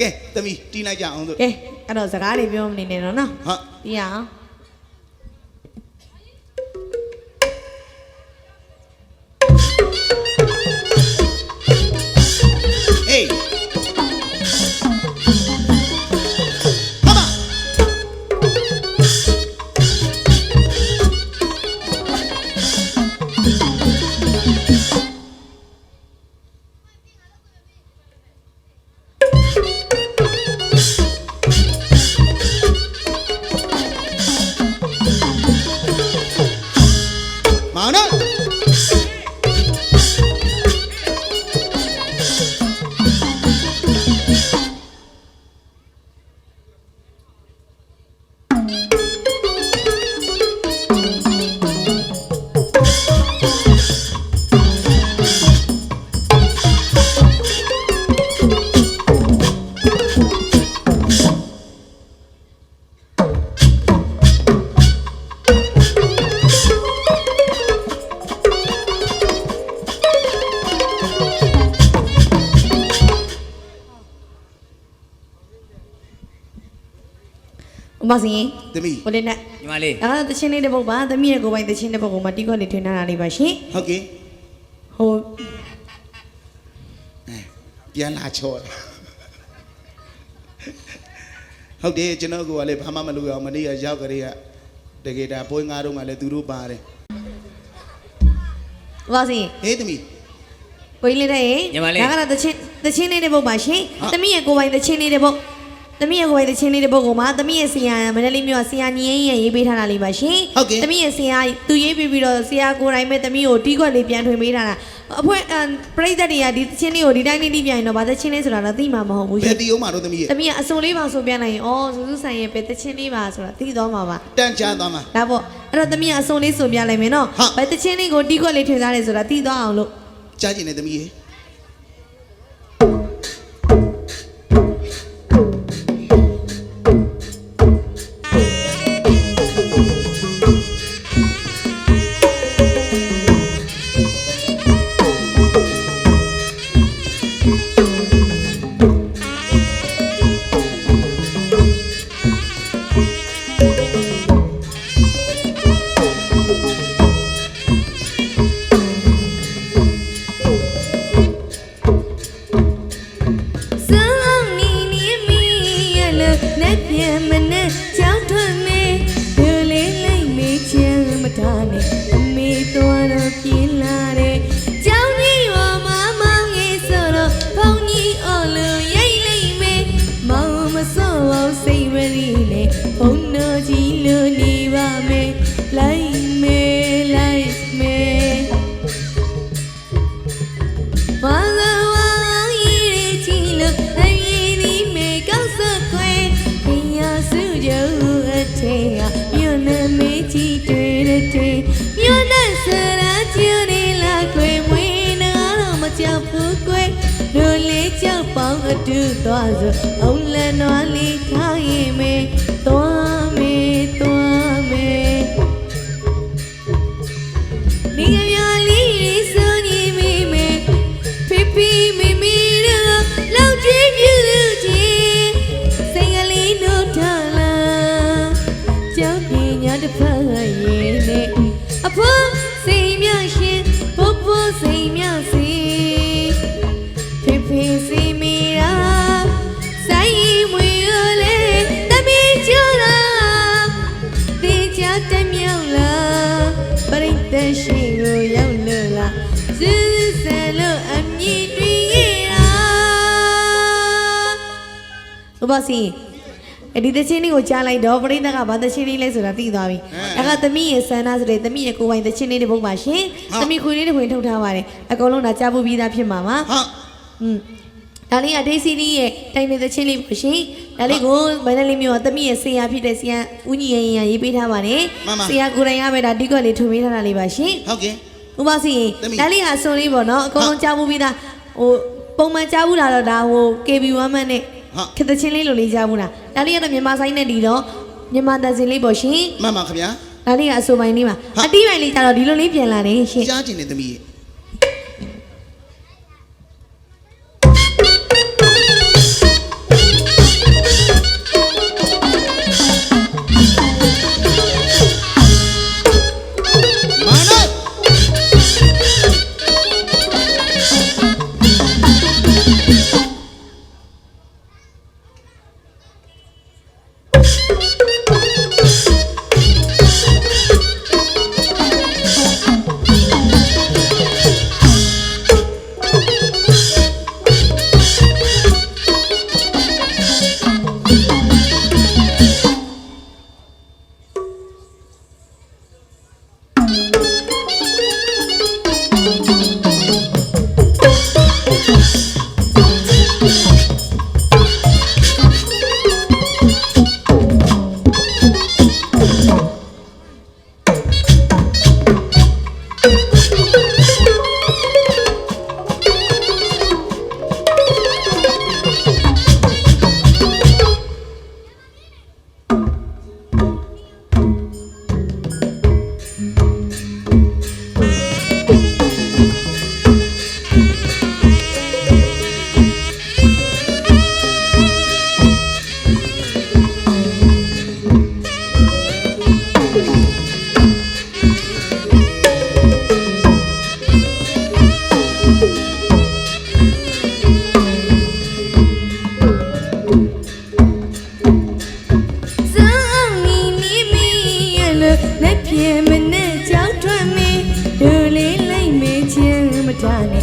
ကဲသမီးတီးလိုက်ကြအောင်တို့ကဲအဲ့တော့စကားတွေပြောမနေနဲ့တော့နော်ဟာပြီးရအောင် ဥ ပစီရင်သမီးကိုလေးနဲ့ညီမလေးဒါကတော့တချင်းလေးတစ်ပုတ်ပါသမီးရဲ့ကိုယ်ပိုင်တချင်းတစ်ပုတ်ကိုမတီးခွက်လေးထွင်ထားတာလေးပါရှင်ဟုတ်ကဲ့ဟိုပြန်လာချောတာဟုတ်တယ်ကျွန်တော်ကလည်းဘာမှမလုပ်ရအောင်မနေ့ကရောက်ကြတဲ့ကတကယ်ဒါပွဲငါတော့ကလည်းသူတို့ပါတယ်ဥပစီရင်ဟေးသမီးကိုကြီးလေးတဲ့ရင်ဒါကတော့တချင်းတချင်းလေးတစ်ပုတ်ပါရှင်ဟုတ်သမီးရဲ့ကိုယ်ပိုင်တချင်းလေးတစ်ပုတ် သမီးရဲ့ကိုယ်ပိုင်တချင်းလေးတစ်ပုတ်ကိုမှသမီးရဲ့ဆရာမန္တလေးမြို့ကဆရာညီရင်ရဲ့ရေးပေးထားတာလေးပါရှင်ဟုတ်ကဲ့သမီးရဲ့ဆရာသူရေးပြီးပြီးတော့ဆရာကိုယ်တိုင်ပဲသမီးကိုတီးခွက်လေးပြန်ထွင်ပေးထားတာအဖွဲအပရိသတ်တွေကဒီတချင်းလေးကိုဒီတိုင်းလေးတီးပြန်ရင်တော့ဗာတချင်းလေးဆိုတာတော့သိမှာမဟုတ်ဘူးဘရှယ်င်တီးအောင်မတော့သမီးရဲ့သမီးကအစုံလေးပါဆိုပြလိုက်ရင်အော်စူးစူးဆိုင်ရဲ့ပဲတချင်းလေးပါဆိုတာသိသွားမှာပါတန်ချမ်းသွားမှာဒါပေါ့အဲ့တော့သမီးကအစုံလေးဆိုပြလိုက်မယ်နော်ဟုတ်ဘယ်တချင်းလေးကိုတီးခွက်လေးထွင်ထားတယ်ဆိုတာသိသွားအောင်လို့ကြားကျင်နေသမီးရဲ့ ကြောက်ပေါင်းအတူသွားစို့အုံးလည်းနွားလေးထားရင်မေသွား ဥပစီအဲ့ဒီတချင်းလေးကိုကြားလိုက်တော့ပရိသတ်ကဘာတချင်းလေးလဲဆိုတာသိသွားပြီအဲ့ကသမီးရဲ့ဆန္ဒဆိုတဲ့သမီးရဲ့ကိုယ်ပိုင်တချင်းလေးတွေပုတ်ပါရှင်သမီးခွေလေးတွေဝင်ထုတ်ထားပါတယ်အကုန်လုံးဒါကြားဖို့ပြီးသားဖြစ်မှာပါဟာอืมဒါလေးကဒေးစီလေးရဲ့တိုင်နေသချင်းလေးပေါ့ရှင်ဒါလေးကိုမန္တလေးမြို့ကသမီးရဲ့ဆရာဖြစ်တဲ့ဆရာဦးညီရင်ရရေးပေးထားပါတယ်ဆရာကိုယ်တိုင်ကပဲဒါဒီကွက်လေးထွင်ပေးထားတာလေးပါရှင်ဟုတ်ကဲ့ဥပစီဒါလေးဟာစုံလေးပေါ့နော်အကုန်လုံးကြားမှုပြီးသားဟိုပုံမှန်ကြားမှုတာတော့ဒါဟို KB1 မန်နဲ့ ခေတ္တချင်းလေးလိုလေးကြားမှုတာဒါလေးကတော့မြန်မာဆိုင်နဲ့ဒီတော့မြန်မာတန်စင်လေးပေါ့ရှင်မှန်ပါခင်ဗျာဒါလေးကအဆိုပိုင်းလေးပါအတီးပိုင်းလေးကျတော့ဒီလိုလေးပြန်လာတယ်ရှင်ကြားကျင်နေသမီးရဲ့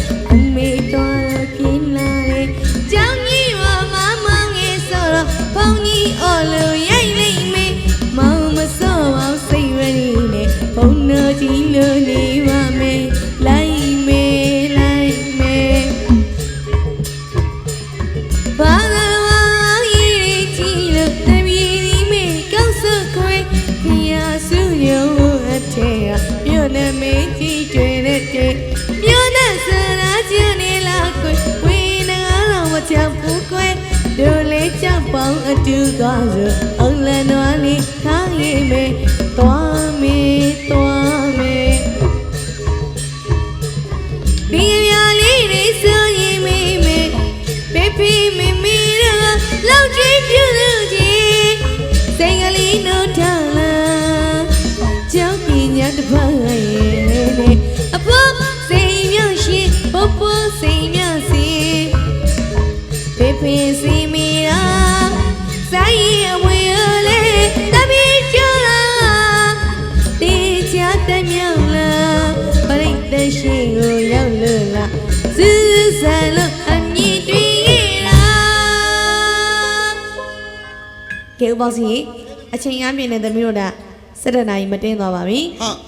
Thank you. ချပေါင်းအတူသွားစို့အုံးလန်တော်လေးထားရင်မေသွားမေသွားမေဒီရလေးတွေဆိုရင်မေမေဖေဖေမေမေတို့လောက်ချင်ပြုလို့ချင်းစိတ်ကလေးနှုတ်ထားလာကြောက်ပညာတစ်ပတ်ရဲ့လေအဖို့ ကဲဥပစီအချိန်အားပြည့်နေသမီးတို့က7နာရီမတင်းသွားပါပြီဟုတ်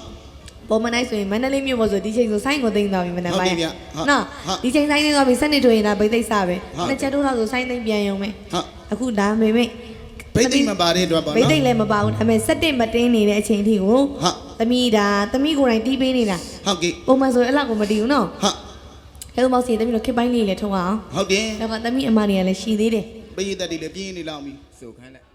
ပုံမနိုင်ဆိုရင်မန္တလေးမြို့ပေါ်ဆိုဒီချိန်ဆိုဆိုင်းကိုသိမ်းသွားပြီမနေ့ဟုတ်ပိုင်းပြီဗျဟုတ်နော်ဟုတ်ဒီချိန်ဆိုင်းသိမ်းသွားပြီစနေတွေ့ရင်ဒါဗိသိက်စားပဲဟုတ်နှစ်ချက်တို့တော့ဆိုဆိုင်းသိမ်းပြန်ရုံပဲဟုတ်အခုဒါမေမေဘိတ်သိမ့်မပါတဲ့အတွက်ပေါ့ဗိနော်သိက်လည်းမပါဘူးဒါပေမဲ့7မတင်းနေတဲ့အချိန်ထိကိုဟုတ်သမီးဒါသမီးကိုယ်တိုင်တီးပေးနေတာဟုတ်ကဲ့ပုံမှန်ဆိုရင်အဲ့လောက်ကိုမတီးဘူးနော်ဟုတ်အဲလိုမောက်စီသမီးတို့ခစ်ပိုင်းလေးလည်းထုံးအောင်ဟုတ်တယ်နောက်ကသမီးအမတွေကလည်းရှိသေးတယ်ပိယသက်တွေလည်းပြင်းနေလောက်ပြီဆိုခိုင်းလိုက်